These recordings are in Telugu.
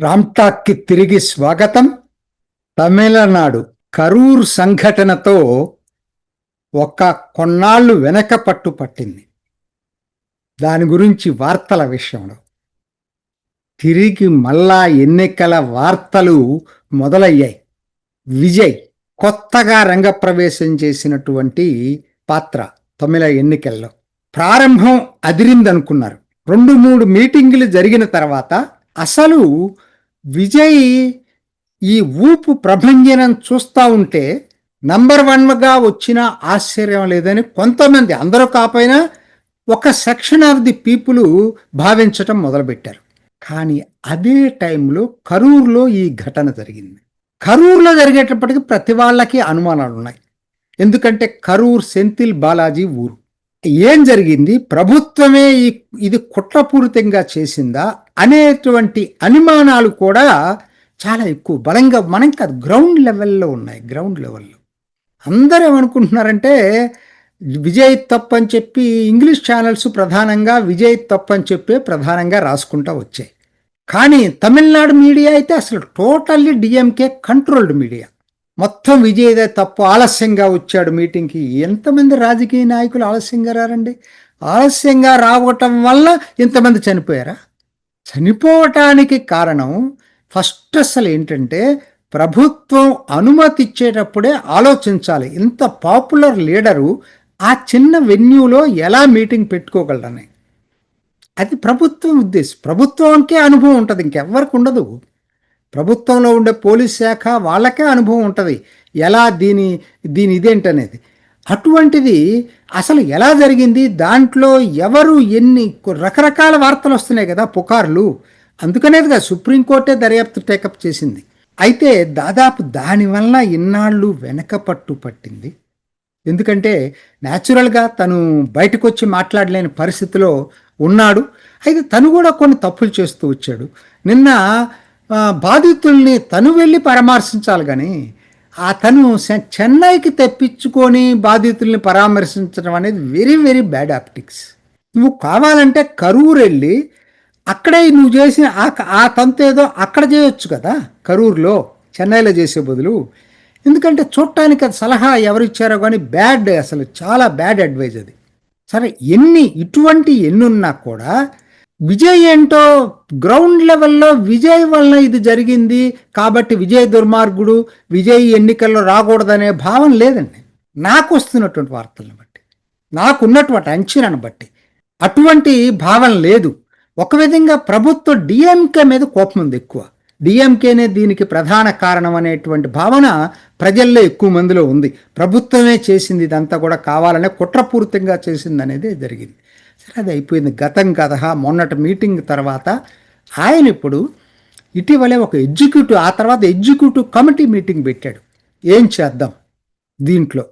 రామ్టాక్కి తిరిగి స్వాగతం. తమిళనాడు కరూర్ సంఘటనతో ఒక కొన్నాళ్ళు వెనక పట్టు పట్టింది. దాని గురించి వార్తల విషయంలో. తిరిగి మళ్ళా ఎన్నికల వార్తలు మొదలయ్యాయి. విజయ్ కొత్తగా రంగప్రవేశం చేసినటువంటి పాత్ర తమిళ ఎన్నికల్లో. ప్రారంభం అదిరిందనుకున్నారు. రెండు మూడు మీటింగులు జరిగిన తర్వాత అసలు విజయ్ ఈ ఊపు ప్రభంజనం చూస్తూ ఉంటే నంబర్ వన్గా వచ్చిన ఆశ్చర్యం లేదని కొంతమంది అందరూ కాకపోయినా ఒక సెక్షన్ ఆఫ్ ది పీపుల్ భావించటం మొదలుపెట్టారు. కానీ అదే టైంలో కరూర్లో ఈ ఘటన జరిగింది. కరూర్లో జరిగేటప్పటికి ప్రతి వాళ్ళకి అనుమానాలు ఉన్నాయి ఎందుకంటే కరూర్ సెంతిల్ బాలాజీ ఊరు. ఏం జరిగింది? ప్రభుత్వమే ఈ ఇది కుట్రపూరితంగా చేసిందా? అనేటువంటి అనుమానాలు కూడా చాలా ఎక్కువ. బలంగా మనం కాదు గ్రౌండ్ లెవెల్లో ఉన్నాయి గ్రౌండ్ లెవెల్లో. అందరూ ఏమనుకుంటున్నారంటే విజయ్ తప్పని చెప్పి ఇంగ్లీష్ ఛానల్స్ ప్రధానంగా విజయ్ తప్పని చెప్పి ప్రధానంగా రాసుకుంటా వచ్చాయి. కానీ తమిళనాడు మీడియా అయితే అసలు టోటల్లీ డిఎంకే కంట్రోల్డ్ మీడియా. మొత్తం విజయదే తప్పు. ఆలస్యంగా వచ్చాడు మీటింగ్కి. ఎంతమంది రాజకీయ నాయకులు ఆలస్యంగా రారండి? ఆలస్యంగా రావటం వల్ల ఇంతమంది చనిపోయారా? చనిపోవటానికి కారణం ఫస్ట్ అసలు ఏంటంటే ప్రభుత్వం అనుమతి ఇచ్చేటప్పుడే ఆలోచించాలి. ఇంత పాపులర్ లీడరు ఆ చిన్న వెన్యూలో ఎలా మీటింగ్ పెట్టుకోగలరని. అది ప్రభుత్వం ఉద్దేశం. ప్రభుత్వానికే అనుభవం ఉంటుంది. ఇంకెవ్వరికి ఉండదు ప్రభుత్వంలో ఉండే పోలీస్ శాఖ వాళ్ళకే అనుభవం ఉంటుంది. ఎలా దీని దీని ఇదేంటనేది. అటువంటిది అసలు ఎలా జరిగింది? దాంట్లో ఎవరు ఎన్ని రకరకాల వార్తలు వస్తున్నాయి కదా పుకార్లు. అందుకనేది కదా సుప్రీంకోర్టే దర్యాప్తు టేకప్ చేసింది. అయితే దాదాపు దానివల్ల ఇన్నాళ్ళు వెనక పట్టు పట్టింది. ఎందుకంటే న్యాచురల్గా తను బయటకు వచ్చి మాట్లాడలేని పరిస్థితిలో ఉన్నాడు. అయితే తను కూడా కొన్ని తప్పులు చేస్తూ వచ్చాడు. నిన్న బాధితుల్ని తను వెళ్ళి పరామర్శించాలి కానీ ఆ తను చె- చెన్నైకి తెప్పించుకొని బాధితుల్ని పరామర్శించడం అనేది వెరీ వెరీ బ్యాడ్ ఆప్టిక్స్. నువ్వు కావాలంటే కరూరు వెళ్ళి అక్కడే నువ్వు చేసిన ఆ తంతు ఏదో అక్కడ చేయొచ్చు కదా కరూరులో చెన్నైలో చేసే బదులు. ఎందుకంటే చూడటానికి అది సలహా ఎవరు ఇచ్చారో కానీ బ్యాడ్ అసలు చాలా బ్యాడ్ అడ్వైజ్ అది. సరే ఎన్ని ఇటువంటి ఎన్ని ఉన్నా కూడా విజయ్ ఏంటో గ్రౌండ్ లెవెల్లో విజయ్ వల్ల ఇది జరిగింది. కాబట్టి విజయ్ దుర్మార్గుడు విజయ్ ఎన్నికల్లో రాకూడదనే భావం లేదండి. నాకు వస్తున్నటువంటి వార్తలను బట్టి నాకున్నటువంటి అంచనాను బట్టి అటువంటి భావం లేదు. ఒక విధంగా ప్రభుత్వ డిఎంకే మీద కోపం ఉంది ఎక్కువ. డిఎంకేనే దీనికి ప్రధాన కారణం అనేటువంటి భావన ప్రజల్లో ఎక్కువ మందిలో ఉంది. ప్రభుత్వమే చేసింది ఇదంతా కూడా కావాలనే కుట్రపూరితంగా చేసింది అనేది జరిగింది. సరే అది అయిపోయింది. గతం కథ మొన్నటి మీటింగ్ తర్వాత ఆయన ఇప్పుడు ఇటీవలే ఒక ఎగ్జిక్యూటివ్ ఆ తర్వాత ఎగ్జిక్యూటివ్ కమిటీ మీటింగ్ పెట్టాడు. ఏం చేద్దాం దీంట్లో?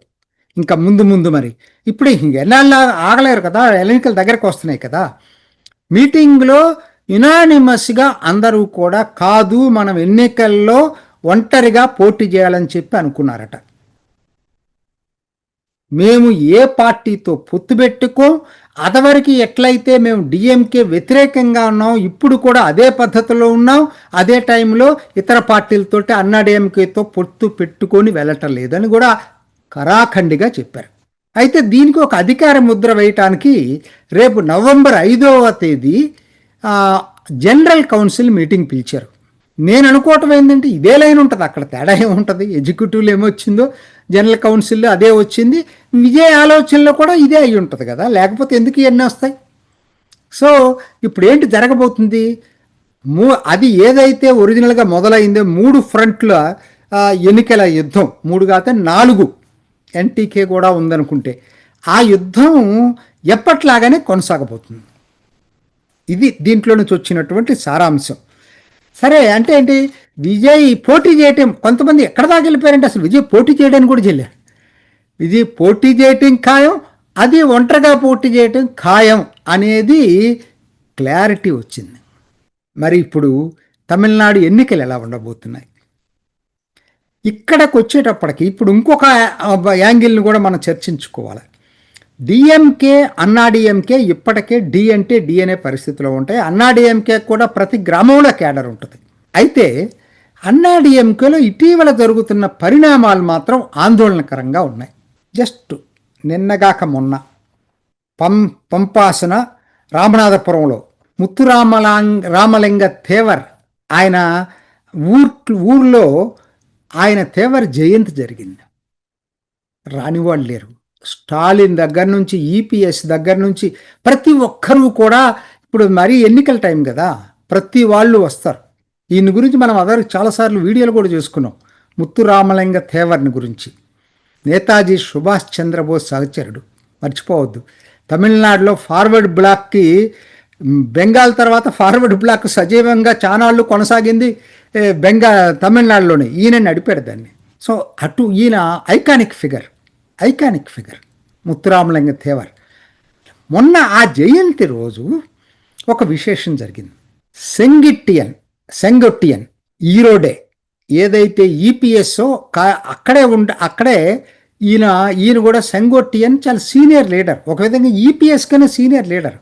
ఇంకా ముందు ముందు మరి. ఇప్పుడే ఎన్నాళ్ళ ఆగలేరు కదా ఎన్నికల దగ్గరకు వస్తున్నాయి కదా. మీటింగ్లో యునానిమస్గా అందరూ కూడా కాదు మనం ఎన్నికల్లో ఒంటరిగా పోటీ చేయాలని చెప్పి అనుకున్నారట. మేము ఏ పార్టీతో పొత్తు పెట్టుకో అదవరికి ఎట్లయితే మేము డిఎంకే వ్యతిరేకంగా ఉన్నాం ఇప్పుడు కూడా అదే పద్ధతిలో ఉన్నాం. అదే టైంలో ఇతర పార్టీలతోటి అన్నాడిఎంకేతో పొత్తు పెట్టుకొని వెళ్ళటం లేదని కూడా కరాఖండిగా చెప్పారు. అయితే దీనికి ఒక అధికార ముద్ర వేయటానికి రేపు నవంబర్ ఐదవ తేదీ జనరల్ కౌన్సిల్ మీటింగ్ పిలిచారు. నేను అనుకోవటం ఏంటంటే ఇదే లైన్ ఉంటుంది. అక్కడ తేడా ఏముంటుంది? ఎగ్జిక్యూటివ్లో ఏమొచ్చిందో జనరల్ కౌన్సిల్లో అదే వచ్చింది. విజయ ఆలోచనలో కూడా ఇదే అయి ఉంటుంది కదా? లేకపోతే ఎందుకు ఇవన్నీ వస్తాయి? సో ఇప్పుడు ఏంటి జరగబోతుంది? మూ అది ఏదైతే ఒరిజినల్గా మొదలైందో మూడు ఫ్రంట్ల ఎన్నికల యుద్ధం మూడు కాక నాలుగు ఎన్టీకే కూడా ఉందనుకుంటే ఆ యుద్ధం ఎప్పట్లాగానే కొనసాగబోతుంది. ఇది దీంట్లో నుంచి వచ్చినటువంటి సారాంశం. సరే అంటే ఏంటి? విజయ్ పోటీ చేయటం కొంతమంది ఎక్కడ దాకా వెళ్ళిపోయారంటే అసలు విజయ్ పోటీ చేయడానికి కూడా చెల్లారు విజయ్ పోటీ చేయటం ఖాయం అది ఒంటరిగా పోటీ చేయటం ఖాయం అనేది క్లారిటీ వచ్చింది. మరి ఇప్పుడు తమిళనాడు ఎన్నికలు ఎలా ఉండబోతున్నాయి? ఇక్కడికి వచ్చేటప్పటికి ఇప్పుడు ఇంకొక యాంగిల్ని కూడా మనం చర్చించుకోవాలి. డిఎంకే అన్నాడిఎంకే ఇప్పటికే డి అంటే డి అనే పరిస్థితిలో ఉంటాయి. అన్నాడిఎంకే కూడా ప్రతి గ్రామంలో క్యాడర్ ఉంటుంది. అయితే అన్నాడీఎంకేలో ఇటీవల జరుగుతున్న పరిణామాలు మాత్రం ఆందోళనకరంగా ఉన్నాయి. జస్ట్ నిన్నగాక మొన్న పం పంపాసన రామనాథపురంలో ముత్తురామలాంగ్ రామలింగ తేవర్ ఆయన ఊర్ ఊర్లో ఆయన తేవర్ జయంతి జరిగింది. రాని వాళ్ళు లేరు. స్టాలిన్ దగ్గర నుంచి ఈపీఎస్ దగ్గర నుంచి ప్రతి ఒక్కరూ కూడా ఇప్పుడు మరీ ఎన్నికల టైం కదా ప్రతి వాళ్ళు వస్తారు. ఈయన గురించి మనం అదర్ చాలాసార్లు వీడియోలు కూడా చేసుకున్నాం. ముత్తు రామలింగ తేవర్ని గురించి. నేతాజీ సుభాష్ చంద్రబోస్ సహచరుడు. మర్చిపోవద్దు. తమిళనాడులో ఫార్వర్డ్ బ్లాక్కి బెంగాల్ తర్వాత ఫార్వర్డ్ బ్లాక్ సజీవంగా చానాళ్ళు కొనసాగింది బెంగాల్ బెంగా తమిళనాడులోనే. ఈయన నడిపాడు దాన్ని. సో అటు ఈయన iconic figure. Iconic figure. Muthuramalinga Thevar. మొన్న ఆ జయంతి రోజు ఒక విశేషం జరిగింది. సెంగిట్టియన్ సెంగొట్టియన్ ఈరోడే ఏదైతే ఈపీఎస్ఓ అక్కడే ఉండ అక్కడే ఈయన ఈయన కూడా సెంగొట్టియన్ చాలా సీనియర్ లీడర్. ఒక విధంగా ఈపీఎస్ కన్నా సీనియర్ లీడర్.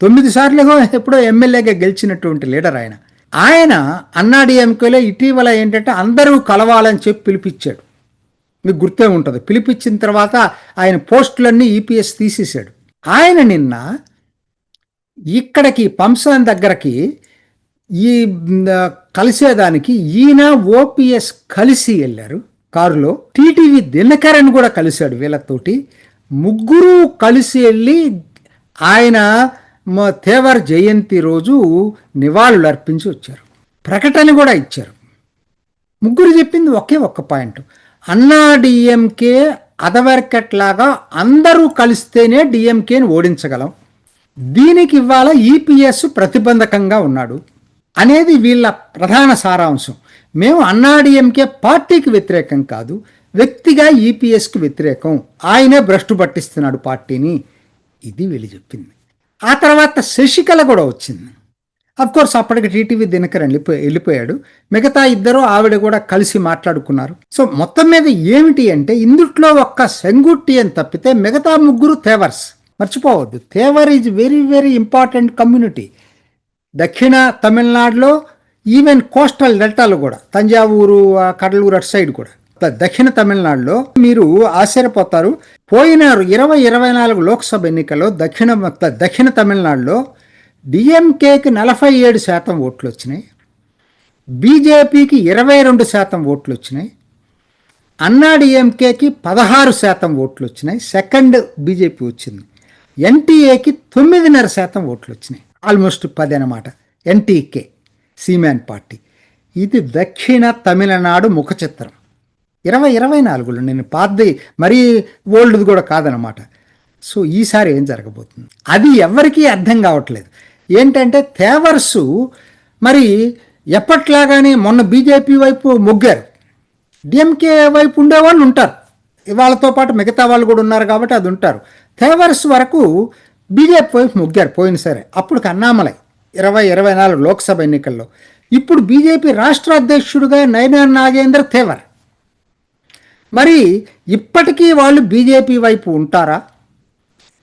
తొమ్మిది సార్లుగా ఎప్పుడో ఎమ్మెల్యేగా గెలిచినటువంటి లీడర్ ఆయన. ఆయన అన్నాడీఎంకేలో ఇటీవల ఏంటంటే అందరూ కలవాలని చెప్పి పిలిపించాడు. మీకు గుర్తే ఉంటుంది. పిలిపించిన తర్వాత ఆయన పోస్టులన్నీ ఈపీఎస్ తీసేశాడు. ఆయన నిన్న ఇక్కడికి పంసాన్ దగ్గరకి ఈ కలిసేదానికి ఈయన ఓపీఎస్ కలిసి వెళ్ళారు కారులో. టీటీవీ దినకరణ్ కూడా కలిశాడు వీళ్ళతోటి. ముగ్గురు కలిసి వెళ్ళి ఆయన తేవర్ జయంతి రోజు నివాళులు అర్పించి వచ్చారు. ప్రకటన కూడా ఇచ్చారు. ముగ్గురు చెప్పింది ఒకే ఒక్క పాయింట్. అన్నా డిఎంకే అదవరకట్ లాగా అందరూ కలిస్తేనే డిఎంకేని ఓడించగలం. దీనికి ఇవాళ ఈపీఎస్ ప్రతిబంధకంగా ఉన్నాడు. అనేది వీళ్ళ ప్రధాన సారాంశం. మేము అన్నాడీఎంకే పార్టీకి వ్యతిరేకం కాదు వ్యక్తిగా ఈపీఎస్కి వ్యతిరేకం. ఆయనే భ్రష్టు పట్టిస్తున్నాడు పార్టీని. ఇది వీళ్ళు చెప్పింది. ఆ తర్వాత శశికళ కూడా వచ్చింది. కోర్స్ అప్పటికి టీటీవీ దినకర్ వెళ్ళిపోయి వెళ్ళిపోయాడు. మిగతా ఇద్దరు ఆవిడ కూడా కలిసి మాట్లాడుకున్నారు. సో మొత్తం మీద ఏమిటి అంటే ఇందుట్లో ఒక్క సెంగుట్టి అని తప్పితే మిగతా ముగ్గురు తేవర్స్. మర్చిపోవద్దు. Thevar is very very important community. దక్షిణ తమిళనాడులో ఈవెన్ కోస్టల్ డెల్టాలు కూడా తంజావూరు కడలూరు అటు సైడ్ కూడా. దక్షిణ తమిళనాడులో మీరు ఆశ్చర్యపోతారు. పోయిన ఇరవై ఇరవై నాలుగు లోక్సభ ఎన్నికల్లో దక్షిణ దక్షిణ తమిళనాడులో డిఎంకేకి నలభై ఏడు శాతం ఓట్లు వచ్చినాయి బీజేపీకి ఇరవై రెండు శాతం ఓట్లు వచ్చినాయి అన్నా డిఎంకేకి పదహారు శాతం ఓట్లు వచ్చినాయి సెకండ్ బీజేపీ వచ్చింది. ఎన్టీఏకి తొమ్మిదిన్నర శాతం ఓట్లు వచ్చినాయి ఆల్మోస్ట్ పది అనమాట ఎన్టీకే సీమాన్ పార్టీ ఇది దక్షిణ తమిళనాడు ముఖ చిత్రం. ఇరవై ఇరవై నాలుగులో నేను పాతది మరీ ఓల్డ్ది కూడా కాదనమాట సో ఈసారి ఏం జరగబోతుంది? అది ఎవరికీ అర్థం కావట్లేదు. ఏంటంటే తేవర్సు మరి ఎప్పట్లాగానే మొన్న బీజేపీ వైపు మొగ్గారు. డిఎంకే వైపు ఉండేవాళ్ళు ఉంటారు. వాళ్ళతో పాటు మిగతా వాళ్ళు కూడా ఉన్నారు కాబట్టి అది ఉంటారు. తేవర్స్ వరకు బీజేపీ వైపు మొగ్గారు పోయిన సరే అప్పుడు అన్నామలై ఇరవై ఇరవై నాలుగు లోక్సభ ఎన్నికల్లో. ఇప్పుడు బీజేపీ రాష్ట్ర అధ్యక్షుడిగా నయనార్ నాగేంద్ర తేవర్. మరి ఇప్పటికీ వాళ్ళు బీజేపీ వైపు ఉంటారా?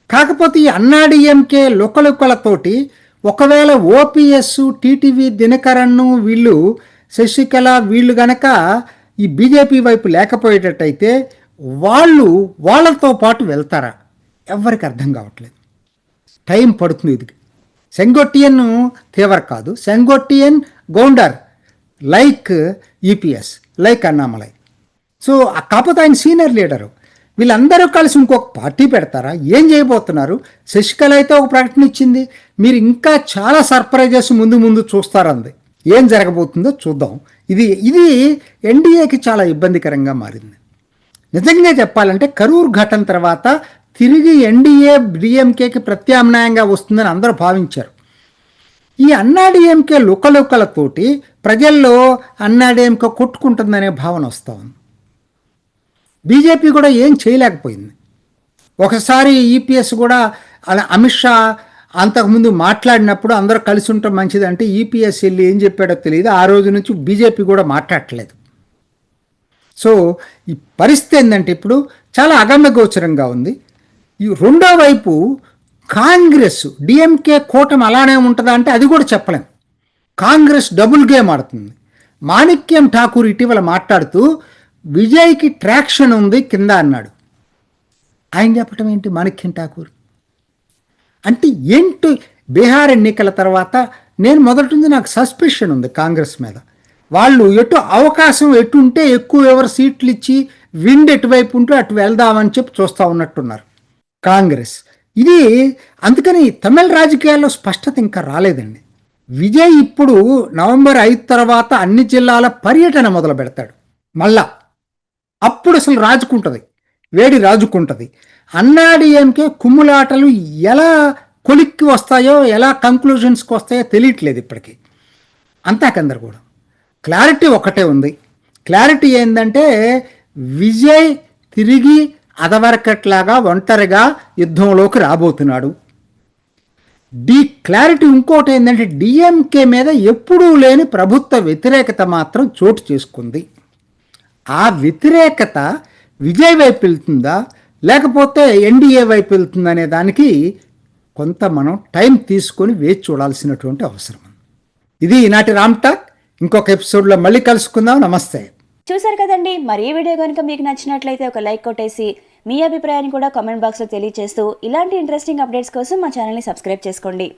కాకపోతే ఈ అన్నాడీఎంకే లుకలుకలతోటి ఒకవేళ ఓపీఎస్ టీటీవీ దినకరన్ను వీళ్ళు శశికళ వీళ్ళు గనక ఈ బీజేపీ వైపు లేకపోయేటట్టయితే వాళ్ళు వాళ్ళతో పాటు వెళ్తారా? ఎవరికి అర్థం కావట్లేదు. టైం పడుతుంది ఇది సెంగొట్టియన్ తీవర్ కాదు. Sengottaiyan Gounder like EPS like Annamalai. So కాకపోతే ఆయన సీనియర్ లీడరు. వీళ్ళందరూ కలిసి ఇంకొక పార్టీ పెడతారా? ఏం చేయబోతున్నారు? శశికళ అయితే ఒక ప్రకటన ఇచ్చింది. మీరు ఇంకా చాలా సర్ప్రైజెస్ ముందు ముందు చూస్తారంది. ఏం జరగబోతుందో చూద్దాం. ఇది ఇది ఎన్డీఏకి చాలా ఇబ్బందికరంగా మారింది. నిజంగా చెప్పాలంటే కరూర్ ఘటన తర్వాత తిరిగి ఎన్డీఏ డిఎంకేకి ప్రత్యామ్నాయంగా వస్తుందని అందరూ భావించారు. ఈ అన్నాడీఎంకే లుకలుకలతోటి ప్రజల్లో అన్నాడీఎంకే కొట్టుకుంటుందనే భావన వస్తూ ఉంది బీజేపీ కూడా ఏం చేయలేకపోయింది. ఒకసారి ఈపీఎస్ కూడా అలా అమిత్ షా అంతకుముందు మాట్లాడినప్పుడు అందరూ కలిసి ఉండటం మంచిది అంటే ఈపీఎస్ వెళ్ళి ఏం చెప్పాడో తెలియదు. ఆ రోజు నుంచి బీజేపీ కూడా మాట్లాడట్లేదు. సో ఈ పరిస్థితి ఏంటంటే ఇప్పుడు చాలా అగమ్యగోచరంగా ఉంది. ఈ రెండో వైపు కాంగ్రెస్ డిఎంకే కూటమి అలానే ఉంటుందా అంటే అది కూడా చెప్పలేం. కాంగ్రెస్ డబుల్ గేమ్ ఆడుతుంది. మాణిక్యం ఠాకూర్ ఇటీవల మాట్లాడుతూ విజయ్కి ట్రాక్షన్ ఉంది కింద అన్నాడు. ఆయన చెప్పటం ఏంటి? మాణిక్యం ఠాకూర్. అంటే ఏంటి బీహార్ ఎన్నికల తర్వాత నేను మొదటి నుంచి నాకు సస్పెషన్ ఉంది కాంగ్రెస్ మీద. వాళ్ళు ఎటు అవకాశం ఎటు ఉంటే ఎక్కువ ఎవరు సీట్లు ఇచ్చి విండ్ ఎటువైపు ఉంటే అటు వెళ్దామని చెప్పి చూస్తూ ఉన్నట్టున్నారు కాంగ్రెస్. ఇది అందుకని తమిళ రాజకీయాల్లో స్పష్టత ఇంకా రాలేదండి. విజయ్ ఇప్పుడు నవంబర్ ఐదు తర్వాత అన్ని జిల్లాల పర్యటన మొదలు పెడతాడు మళ్ళా అప్పుడు అసలు రాజుకుంటుంది. వేడి రాజుకుంటుంది. అన్నాడీఎంకే కుమ్ములాటలు ఎలా కొలిక్కి వస్తాయో ఎలా కంక్లూజన్స్కి వస్తాయో తెలియట్లేదు ఇప్పటికీ. అంతా కూడా. క్లారిటీ ఒకటే ఉంది. క్లారిటీ ఏంటంటే విజయ్ తిరిగి అదవరకట్లాగా ఒంటరిగా యుద్ధంలోకి రాబోతున్నాడు. డి క్లారిటీ ఇంకోటి ఏంటంటే డిఎంకే మీద ఎప్పుడూ లేని ప్రభుత్వ వ్యతిరేకత మాత్రం చోటు చేసుకుంది. ఆ వ్యతిరేకత విజయ్ వైపు వెళ్తుందా? లేకపోతే ఎన్డీఏ వైపు వెళ్తుందనే దానికి కొంత మనం టైం తీసుకొని వేచి చూడాల్సినటువంటి అవసరం. ఇది ఈనాటి రామ్ టాక్. ఇంకొక ఎపిసోడ్లో మళ్ళీ కలుసుకుందాం. నమస్తే. చూసారు కదండి. మరి ఈ వీడియో కనుక మీకు నచ్చినట్లయితే ఒక లైక్ కొట్టేసి మీ అభిప్రాయాన్ని కూడా కామెంట్ బాక్స్లో తెలియజేస్తూ ఇలాంటి ఇంట్రెస్టింగ్ అప్డేట్స్ కోసం మా ఛానల్ని సబ్స్క్రైబ్ చేసుకోండి.